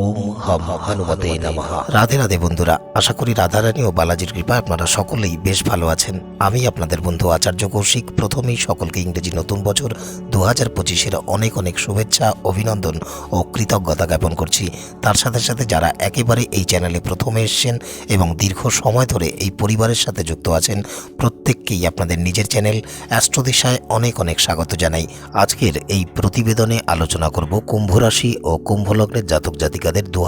ওম রাধে রাধে বন্ধুরা, আশা করি রাধারানী ও বালাজির কৃপায় আপনারা সকলেই বেশ ভালো আছেন। আমি আপনাদের বন্ধু আচার্য কৌশিক, প্রথমেই সকলকে ইংরেজি নতুন বছর দু হাজার পঁচিশের অনেক অনেক শুভেচ্ছা, অভিনন্দন ও কৃতজ্ঞতা জ্ঞাপন করছি। তার সাথে সাথে যারা একেবারে এই চ্যানেলে প্রথমে এসছেন এবং দীর্ঘ সময় ধরে এই পরিবারের সাথে যুক্ত আছেন, প্রত্যেককেই আপনাদের নিজের চ্যানেল অ্যাস্ট্রোদিশায় অনেক অনেক স্বাগত জানাই। আজকের এই প্রতিবেদনে আলোচনা করব কুম্ভ রাশি ও কুম্ভলগ্নের জাতক জাতিকাদের দু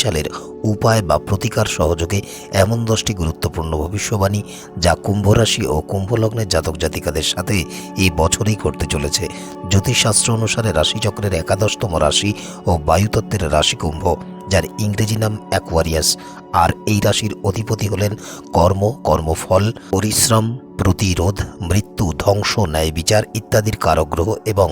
সালের উপায় বা প্রতিকার সহযোগে এমন দশটি গুরুত্বপূর্ণ ভবিষ্যবাণী যা কুম্ভ রাশি ও কুম্ভলগ্নের জাতক জাতিকাদের সাথে এই বছরেই করতে চলেছে। জ্যোতিষশাস্ত্র অনুসারে রাশিচক্রের একাদশতম রাশি ও বায়ুতত্ত্বের রাশি কুম্ভ যার ইংরেজি নাম অ্যাকোয়ারিয়াস আর এই রাশির অধিপতি হলেন কর্ম, কর্মফল, পরিশ্রম প্রতিরোধ, মৃত্যু, ধ্বংস, ন্যায় বিচার ইত্যাদির কারক গ্রহ এবং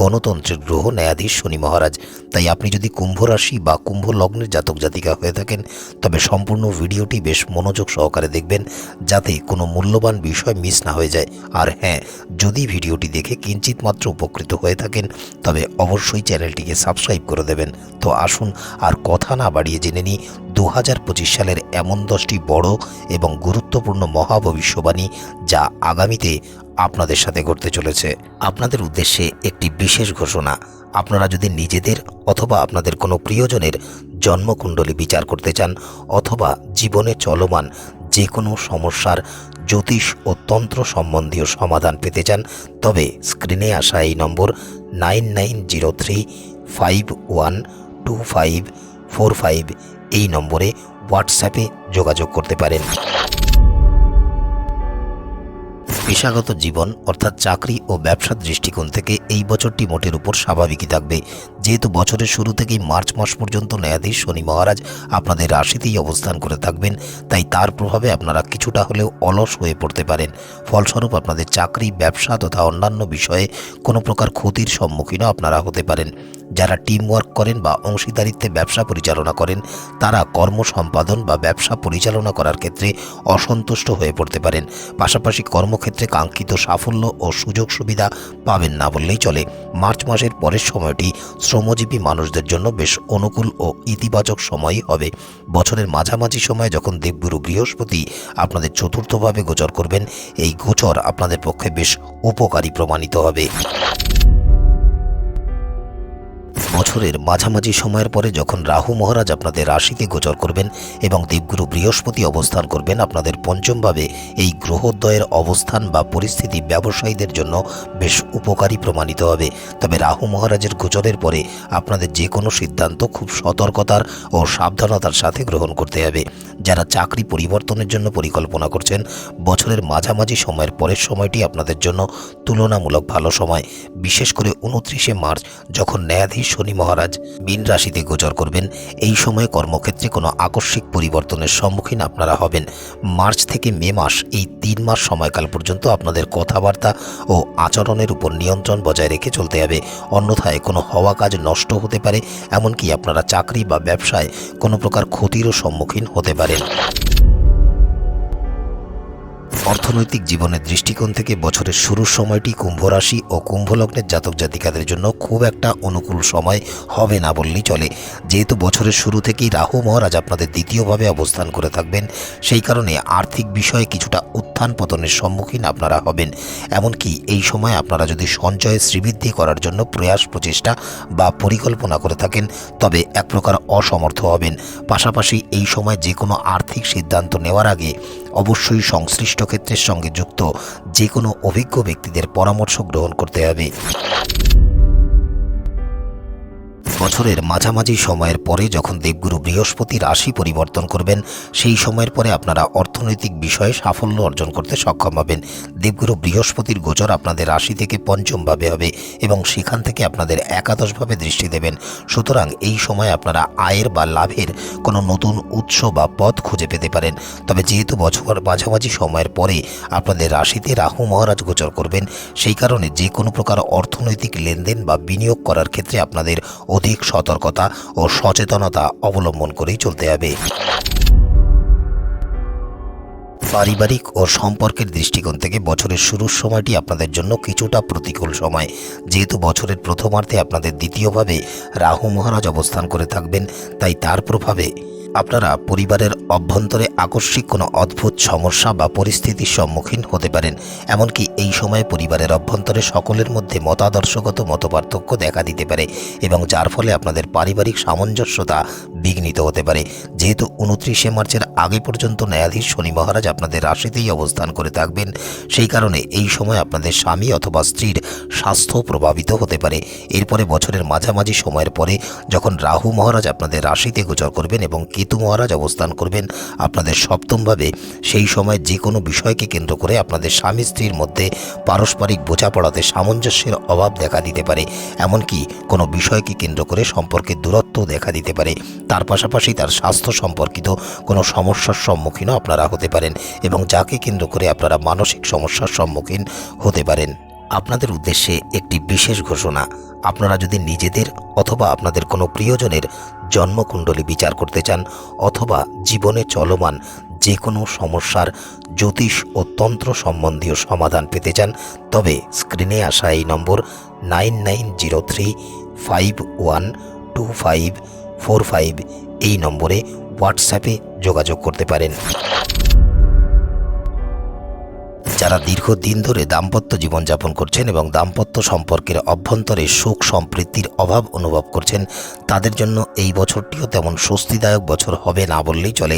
গণতন্ত্রের গ্রহ ন্যায়াধীশ শনি মহারাজ। তাই আপনি যদি কুম্ভ রাশি বা কুম্ভ লগ্নের জাতক জাতিকা হয়ে থাকেন, তবে সম্পূর্ণ ভিডিওটি বেশ মনোযোগ সহকারে দেখবেন, যাতে কোনো মূল্যবান বিষয় মিস না হয়ে যায়। আর হ্যাঁ যদি ভিডিওটি দেখে কিঞ্চিত মাত্র উপকৃত হয়ে থাকেন, তবে অবশ্যই চ্যানেলটিকে সাবস্ক্রাইব করে দেবেন। তো আসুন, আর কথা না বাড়িয়ে জেনে নিই দু হাজার পঁচিশ সালের এমন দশটি বড় এবং গুরুত্বপূর্ণ মহাভবিষ্যবাণী যা আগামীতে আপনাদের সাথে ঘটতে চলেছে। আপনাদের উদ্দেশ্যে একটি বিশেষ ঘোষণা। আপনারা যদি নিজেদের অথবা আপনাদের কোনো প্রিয়জনের জন্মকুণ্ডলী বিচার করতে চান অথবা জীবনে চলমান যে কোনো সমস্যার জ্যোতিষ ও তন্ত্র সম্বন্ধীয় সমাধান পেতে চান, তবে স্ক্রিনে আসা এই number nine nine zero three five one two five four five এই নম্বরে হোয়াটসঅ্যাপে যোগাযোগ করতে পারেন। পেশাগত জীবন অর্থাৎ চাকরি ও ব্যবসার দৃষ্টিকোণ থেকে এই বছরটি মোটের উপর স্বাভাবিকই থাকবে। যেহেতু বছরের শুরু থেকেই মার্চ মাস পর্যন্ত ন্যায়াধীশ শনি মহারাজ আপনাদের রাশিতেই অবস্থান করে থাকবেন, তাই তার প্রভাবে আপনারা কিছুটা হলেও অলস হয়ে পড়তে পারেন। ফলস্বরূপ আপনাদের চাকরি, ব্যবসা তথা অন্যান্য বিষয়ে কোনো প্রকার ক্ষতির সম্মুখীনও আপনারা হতে পারেন। যারা টিম ওয়ার্ক করেন বা অংশীদারিত্বে ব্যবসা পরিচালনা করেন, তারা কর্ম সম্পাদন বা ব্যবসা পরিচালনা করার ক্ষেত্রে অসন্তুষ্ট হয়ে পড়তে পারেন। পাশাপাশি কর্মক্ষেত্রে কাঙ্ক্ষিত সাফল্য ও সুযোগ সুবিধা পাবেন না বললেই চলে। মার্চ মাসের পরের সময়টি শ্রমজীবী মানুষদের জন্য বেশ অনুকূল ও ইতিবাচক সময়ই হবে। বছরের মাঝামাঝি সময়ে যখন দেবগুরু বৃহস্পতি আপনাদের চতুর্থভাবে গোচর করবেন, এই গোচর আপনাদের পক্ষে বেশ উপকারী প্রমাণিত হবে। বছরের মাঝামাঝি সময়ের পরে যখন রাহু মহারাজ আপনাদের রাশিতে গোচর করবেন এবং দেবগুরু বৃহস্পতি অবস্থান করবেন, আপনাদের পঞ্চমভাবে এই গ্রহদ্বয়ের অবস্থান বা পরিস্থিতি ব্যবসায়ীদের জন্য বেশ উপকারী প্রমাণিত হবে। তবে রাহু মহারাজের গোচরের পরে আপনাদের যে কোনো সিদ্ধান্ত খুব সতর্কতার ও সাবধানতার সাথে গ্রহণ করতে হবে। যারা চাকরি পরিবর্তনের জন্য পরিকল্পনা করছেন, বছরের মাঝামাঝি সময়ের পরের সময়টি আপনাদের জন্য তুলনামূলক ভালো সময়। বিশেষ করে উনত্রিশে মার্চ, যখন ন্যায়াধীশ শনি মহারাজ মীন রাশিতে গোচর করবেন। এই সময়ে কর্মক্ষেত্রে কোনো আকস্মিক পরিবর্তনের সম্মুখীন আপনারা হবেন। মার্চ থেকে মে মাস, এই তিন মাস সময়কাল পর্যন্ত আপনাদের কথাবার্তা ও আচরণের উপর নিয়ন্ত্রণ বজায় রেখে চলতে হবে। অন্যথায় কোনো হওয়া কাজ নষ্ট হতে পারে, এমনকি আপনারা চাকরি বা ব্যবসায় কোনো প্রকার ক্ষতিরও সম্মুখীন হতে পারেন। অর্থনৈতিক জীবনের দৃষ্টিকোণ থেকে বছরের শুরুর সময়টি কুম্ভ রাশি ও কুম্ভ লগ্নের জাতক জাতিকাদের জন্য খুব একটা অনুকূল সময় হবে না বললেই চলে। যেহেতু বছরের শুরু থেকেই রাহু মহারাজ আপনাদের দ্বিতীয়ভাবে অবস্থান করে থাকবেন, সেই কারণে আর্থিক বিষয়ে কিছুটা উত্থান পতনের সম্মুখীন আপনারা হবেন। এমনকি এই সময় আপনারা যদি সঞ্চয় শ্রীবৃদ্ধি করার জন্য প্রয়াস, প্রচেষ্টা বা পরিকল্পনা করে থাকেন, তবে এক প্রকার অসমর্থ হবেন। পাশাপাশি এই সময় যে কোনো আর্থিক সিদ্ধান্ত নেওয়ার আগে অবশ্যই সংশ্লিষ্ট ক্ষেত্রের সঙ্গে যুক্ত যে কোনো অভিজ্ঞ ব্যক্তিদের পরামর্শ গ্রহণ করতে হবে। বছরের মাঝামাঝি সময়ের পরে যখন দেবগুরু বৃহস্পতি রাশি পরিবর্তন করবেন, সেই সময়ের পরে আপনারা অর্থনৈতিক বিষয়ে সাফল্য অর্জন করতে সক্ষম হবেন। দেবগুরু বৃহস্পতির গোচর আপনাদের রাশি থেকে পঞ্চমভাবে হবে এবং সেখান থেকে আপনাদের একাদশভাবে দৃষ্টি দেবেন। সুতরাং এই সময় আপনারা আয়ের বা লাভের কোনো নতুন উৎস বা পথ খুঁজে পেতে পারেন। তবে যেহেতু বছর মাঝামাঝি সময়ের পরে আপনাদের রাশিতে রাহু মহারাজ গোচর করবেন, সেই কারণে যে কোনো প্রকার অর্থনৈতিক লেনদেন বা বিনিয়োগ করার ক্ষেত্রে আপনাদের অধিক সতর্কতা ও সচেতনতা অবলম্বন করেই চলতে হবে। পারিবারিক ও সম্পর্কের দৃষ্টিকোণ থেকে বছরের শুরুর সময়টি আপনাদের জন্য কিছুটা প্রতিকূল সময়। যেহেতু বছরের প্রথমার্ধে আপনাদের দ্বিতীয়ভাবে রাহু মহারাজ অবস্থান করে থাকবেন, তাই তার প্রভাবে আপনারা পরিবারের অভ্যন্তরে আকস্মিক কোনো অদ্ভুত সমস্যা বা পরিস্থিতির সম্মুখীন হতে পারেন, এমনকি এই সময়ে পরিবারের অভ্যন্তরে সকলের মধ্যে মতাদর্শগত মতপার্থক্য দেখা দিতে পারে এবং যার ফলে আপনাদের পারিবারিক সামঞ্জস্যতা বিঘ্নিত হতে পারে। যেহেতু উনত্রিশে মার্চের আগে পর্যন্ত ন্যায়াধীশ শনি মহারাজ আপনাদের রাশিতেই অবস্থান করে থাকবেন, সেই কারণে এই সময় আপনাদের স্বামী অথবা স্ত্রীর স্বাস্থ্য প্রভাবিত হতে পারে। এরপরে বছরের মাঝামাঝি সময়ের পরে যখন রাহু মহারাজ আপনাদের রাশিতে গোচর করবেন এবং কেতু মহারাজ অবস্থান করবেন আপনাদের সপ্তমভাবে। সেই সময় যে কোনো বিষয়কে কেন্দ্র করে আপনাদের স্বামী স্ত্রীর মধ্যে পারস্পরিক বোঝাপড়াতে সামঞ্জস্যের অভাব দেখা দিতে পারে। এমনকি কোনো বিষয়কে কেন্দ্র করে সম্পর্কের দূরত্ব দেখা দিতে পারে। তার পাশাপাশি তার স্বাস্থ্য সম্পর্কিত কোনো সমস্যার সম্মুখীনও আপনারা হতে পারেন এবং যাকে কেন্দ্র করে আপনারা মানসিক সমস্যার সম্মুখীন হতে পারেন। আপনাদের উদ্দেশ্যে একটি বিশেষ ঘোষণা। আপনারা যদি নিজেদের অথবা আপনাদের কোনো প্রিয়জনের জন্মকুণ্ডলী বিচার করতে চান অথবা জীবনে চলমান যে কোনো সমস্যার জ্যোতিষ ও তন্ত্র সম্বন্ধীয় সমাধান পেতে চান, তবে স্ক্রিনে আসা এই number nine nine zero three five one two five four five এই নম্বরে হোয়াটসঅ্যাপে যোগাযোগ করতে পারেন। যারা দীর্ঘদিন ধরে দাম্পত্য জীবনযাপন করছেন এবং দাম্পত্য সম্পর্কের অভ্যন্তরে সুখ সম্পৃক্তির অভাব অনুভব করছেন, তাদের জন্য এই বছরটিও তেমন স্বস্তিদায়ক বছর হবে না বললেই চলে।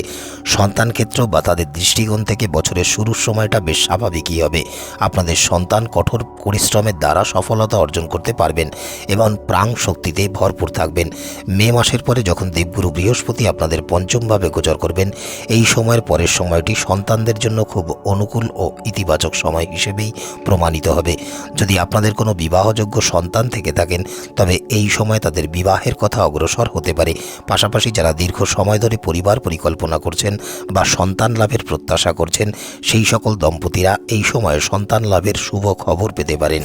সন্তান ক্ষেত্র বা তাদের দৃষ্টিকোণ থেকে বছরের শুরুর সময়টা বেশ স্বাভাবিকই হবে। আপনাদের সন্তান কঠোর পরিশ্রমের দ্বারা সফলতা অর্জন করতে পারবেন এবং প্রাণ শক্তিতে ভরপুর থাকবেন। মে মাসের পরে যখন দেবগুরু বৃহস্পতি আপনাদের পঞ্চমভাবে গোচর করবেন, এই সময়ের পরের সময়টি সন্তানদের জন্য খুব অনুকূল ও ইতিবাচক সময় হিসেবেই প্রমাণিত হবে। যদি আপনাদের কোনো বিবাহযোগ্য সন্তান থেকে থাকেন, তবে এই সময় তাদের বিবাহের কথা অগ্রসর হতে পারে। পাশাপাশি যারা দীর্ঘ সময় ধরে পরিবার পরিকল্পনা করছেন বা সন্তান লাভের প্রত্যাশা করছেন, সেই সকল দম্পতিরা এই সময় সন্তান লাভের শুভ খবর পেতে পারেন।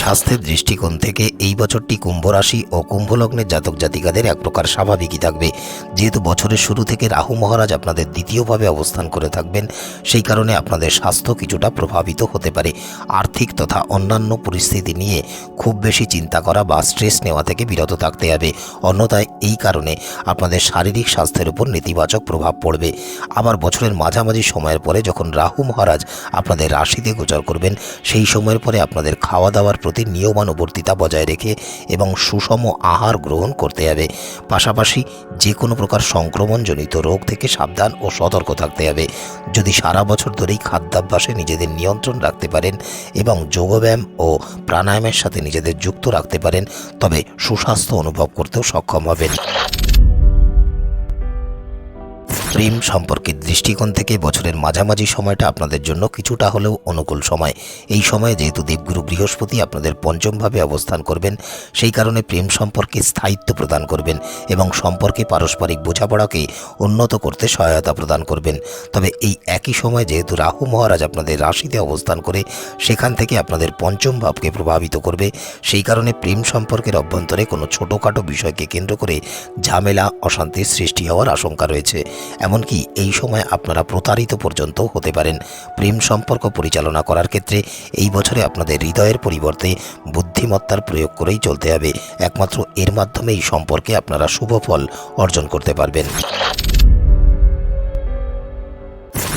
স্বাস্থ্যের দৃষ্টিকোণ থেকে এই বছরটি কুম্ভ রাশি ও কুম্ভ লগ্নের জাতক জাতিকাদের এক প্রকার স্বাভাবিকই থাকবে। যেহেতু বছরের শুরু থেকে রাহু মহারাজ আপনাদের দ্বিতীয়ভাবে অবস্থান করে থাকবেন, সেই কারণে আপনাদের স্বাস্থ্য কিছুটা প্রভাবিত হতে পারে। আর্থিক তথা অন্যান্য পরিস্থিতি নিয়ে খুব বেশি চিন্তা করা বা স্ট্রেস নেওয়া থেকে বিরত থাকতে হবে। অন্যথায় এই কারণে আপনাদের শারীরিক স্বাস্থ্যের উপর নেতিবাচক প্রভাব পড়বে। আবার বছরের মাঝামাঝি সময়ের পরে যখন রাহু মহারাজ আপনাদের রাশিতে গোচর করবেন, সেই সময়ের পরে আপনাদের খাওয়া দাওয়ার প্রতি নিয়মানুবর্তিতা বজায় রেখে এবং সুষম আহার গ্রহণ করতে হবে। পাশাপাশি যে কোনো প্রকার সংক্রমণজনিত রোগ থেকে সাবধান ও সতর্ক থাকতে হবে। যদি সারা বছর ধরেই খাদ্যাভ্যাসে নিজেদের নিয়ন্ত্রণ রাখতে পারেন এবং যোগব্যায়াম ও প্রাণায়ামের সাথে নিজেদের যুক্ত রাখতে পারেন, তবে সুস্বাস্থ্য অনুভব করতেও সক্ষম হবেন। প্রেম সম্পর্কের দৃষ্টিকোণ থেকে বছরের মাঝামাঝি সময়টা আপনাদের জন্য কিছুটা হলেও অনুকূল সময়। এই সময়ে যেহেতু দেবগুরু বৃহস্পতি আপনাদের পঞ্চমভাবে অবস্থান করবেন, সেই কারণে প্রেম সম্পর্কে স্থায়িত্ব প্রদান করবেন এবং সম্পর্কে পারস্পরিক বোঝাপড়াকে উন্নত করতে সহায়তা প্রদান করবেন। তবে এই একই সময় যেহেতু রাহু মহারাজ আপনাদের রাশিতে অবস্থান করে, সেখান থেকে আপনাদের পঞ্চম ভাবকে প্রভাবিত করবে। সেই কারণে প্রেম সম্পর্কের অভ্যন্তরে কোনো ছোটোখাটো বিষয়কে কেন্দ্র করে ঝামেলা, অশান্তির সৃষ্টি হওয়ার আশঙ্কা রয়েছে। এমনকি এই সময় আপনারা প্রতারিত পর্যন্ত হতে পারেন। প্রেম সম্পর্ক পরিচালনা করার ক্ষেত্রে এই বছরে আপনাদের হৃদয়ের পরিবর্তে বুদ্ধিমত্তার প্রয়োগ করেই চলতে হবে। একমাত্র এর মাধ্যমে এই সম্পর্কে আপনারা শুভ ফল অর্জন করতে পারবেন।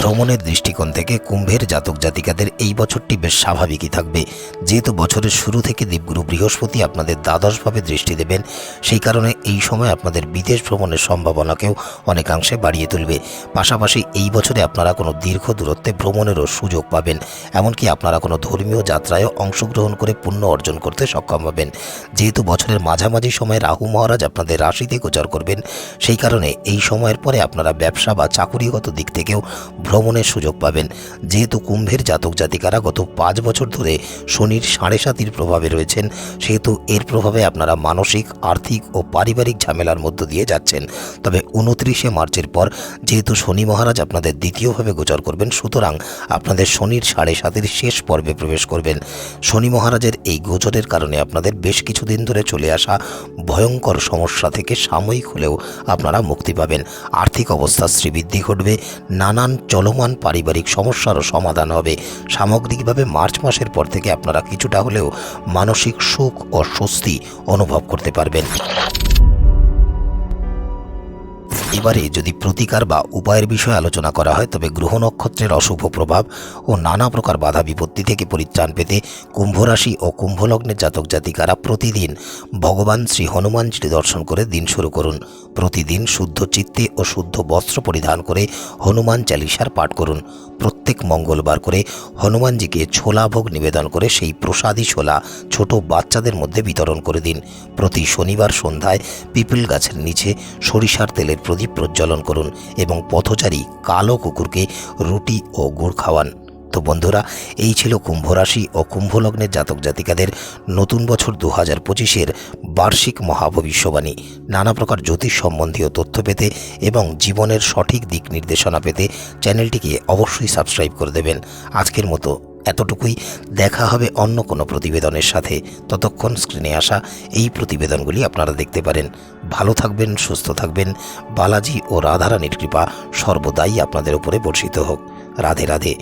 ভ্রমণের দৃষ্টিকোণ থেকে কুম্ভের জাতক জাতিকাদের এই বছরটি বেশ স্বাভাবিকই থাকবে। যেহেতু বছরের শুরু থেকে দেবগুরু বৃহস্পতি আপনাদের দ্বাদশভাবে দৃষ্টি দেবেন, সেই কারণে এই সময় আপনাদের বিদেশ ভ্রমণের সম্ভাবনাকেও অনেকাংশে বাড়িয়ে তুলবে। পাশাপাশি এই বছরে আপনারা কোনো দীর্ঘ দূরত্বে ভ্রমণেরও সুযোগ পাবেন, এমনকি আপনারা কোনো ধর্মীয় যাত্রায়ও অংশগ্রহণ করে পুণ্য অর্জন করতে সক্ষম হবেন। যেহেতু বছরের মাঝামাঝি সময়ে রাহু মহারাজ আপনাদের রাশিতে গোচর করবেন, সেই কারণে এই সময়ের পরে আপনারা ব্যবসা বা চাকুরিগত দিক থেকেও ভ্রমণের সুযোগ পাবেন। যেহেতু কুম্ভের জাতক জাতিকারা গত পাঁচ বছর ধরে শনির সাড়ে সাতির প্রভাবে রয়েছেন, সেহেতু এর প্রভাবে আপনারা মানসিক, আর্থিক ও পারিবারিক ঝামেলার মধ্য দিয়ে যাচ্ছেন। তবে উনত্রিশে মার্চের পর যেহেতু শনি মহারাজ আপনাদের দ্বিতীয়ভাবে গোচর করবেন, সুতরাং আপনাদের শনির সাড়ে সাতের শেষ পর্বে প্রবেশ করবেন। শনি মহারাজের এই গোচরের কারণে আপনাদের বেশ কিছুদিন ধরে চলে আসা ভয়ঙ্কর সমস্যা থেকে সাময়িক হলেও আপনারা মুক্তি পাবেন। আর্থিক অবস্থা শ্রীবৃদ্ধি ঘটবে, নানান চলমান পারিবারিক সমস্যারও সমাধান হবে। সামগ্রিকভাবে মার্চ মাসের পর থেকে আপনারা কিছুটা হলেও মানসিক সুখ ও স্বস্তি অনুভব করতে পারবেন। এবারে যদি প্রতিকার বা উপায়ের বিষয়ে আলোচনা করা হয়, তবে গ্রহ নক্ষত্রের অশুভ প্রভাব ও নানা প্রকার বাধা বিপত্তি থেকে পরিত্রাণ পেতে কুম্ভরাশি ও কুম্ভলগ্নের জাতক জাতিকারা প্রতিদিন ভগবান শ্রী হনুমানজিকে দর্শন করে দিন শুরু করুন। প্রতিদিন শুদ্ধ চিত্তে ও শুদ্ধ বস্ত্র পরিধান করে হনুমান চালিসার পাঠ করুন। প্রত্যেক মঙ্গলবার করে হনুমানজিকে ছোলা ভোগ নিবেদন করে সেই প্রসাদী ছোলা ছোট বাচ্চাদের মধ্যে বিতরণ করে দিন। প্রতি শনিবার সন্ধ্যায় পিপল গাছের নিচে সরিষার তেলের প্রদীপ প্রজ্বলন করুন এবং পথচারী কালো কুকুরকে রুটি ও গুড় খাওয়ান। তো বন্ধুরা, এই ছিল কুম্ভ রাশি ও কুম্ভলগ্নের জাতক জাতিকাদের নতুন বছর দু হাজার পঁচিশের বার্ষিক মহাভবিষ্যবাণী। নানা প্রকার জ্যোতিষ সম্বন্ধীয় তথ্য পেতে এবং জীবনের সঠিক দিক নির্দেশনা পেতে চ্যানেলটিকে অবশ্যই সাবস্ক্রাইব করে দেবেন। আজকের মতো এতটুকুই দেখা হবে অন্য কোনো প্রতিবেদনের সাথে। ততক্ষণ স্ক্রিনে আসা এই প্রতিবেদনগুলি আপনারা দেখতে পারেন। ভালো থাকবেন, সুস্থ থাকবেন। বালাজি ও রাধারানীর কৃপা সর্বদাই আপনাদের উপরে বর্ষিত হোক। রাধে রাধে।